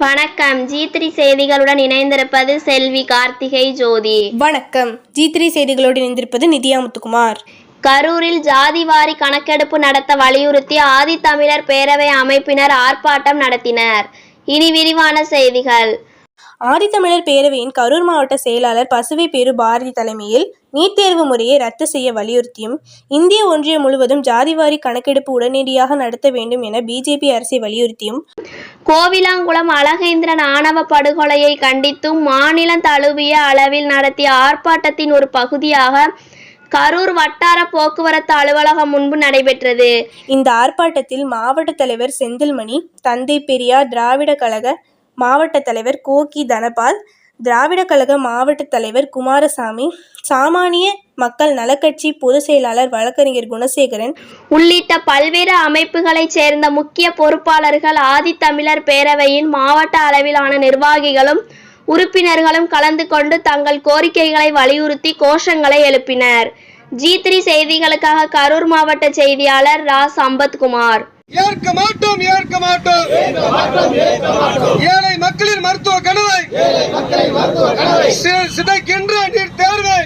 வணக்கம். G three செய்திகளுடன் இணைந்திருப்பது செல்வி கார்த்திகை ஜோதி. வணக்கம். ஜி த்ரீ செய்திகளோடு இணைந்திருப்பது நித்யா முத்துக்குமார். கரூரில் ஜாதிவாரி கணக்கெடுப்பு நடத்த வலியுறுத்தி ஆதித்தமிழர் பேரவை அமைப்பினர் ஆர்ப்பாட்டம் நடத்தினர். இனி விரிவான செய்திகள். ஆதித்தமிழர் பேரவையின் கரூர் மாவட்ட செயலாளர் பசுவை பேரு பாரதி தலைமையில் நீட் தேர்வு முறையை ரத்து செய்ய வலியுறுத்தியும் இந்திய ஒன்றியம் முழுவதும் ஜாதிவாரி கணக்கெடுப்பு உடனடியாக நடத்த வேண்டும் என பிஜேபி அரசை வலியுறுத்தியும் கோவிலாங்குளம் அழகேந்திரன் ஆணவ படுகொலையை கண்டித்தும் மாநிலம் தழுவிய அளவில் நடத்திய ஆர்ப்பாட்டத்தின் ஒரு பகுதியாக கரூர் வட்டார போக்குவரத்து அலுவலகம் முன்பு நடைபெற்றது. இந்த ஆர்ப்பாட்டத்தில் மாவட்ட தலைவர் செந்தில்மணி தந்தை பெரியார் திராவிட கழக மாவட்ட தலைவர் கோகி தனபால் திராவிட கழக மாவட்ட தலைவர் குமாரசாமி சாமானிய மக்கள் நலக்கட்சி பொதுச் செயலாளர் வழக்கறிஞர் குணசேகரன் உள்ளிட்ட பல்வேறு அமைப்புகளைச் சேர்ந்த முக்கிய பொறுப்பாளர்கள் ஆதித்தமிழர் பேரவையின் மாவட்ட அளவிலான நிர்வாகிகளும் உறுப்பினர்களும் கலந்து கொண்டு தங்கள் கோரிக்கைகளை வலியுறுத்தி கோஷங்களை எழுப்பினர். ஜி த்ரீ செய்திகளுக்காக கரூர் மாவட்ட செய்தியாளர் ரா சம்பத்குமார் ஏற்க மாட்டோம் ஏற்க மாட்டோம். ஏழை மக்களின் மருத்துவ கனவை.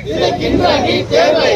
சிதைக்கின்ற நீட் தேர்வை.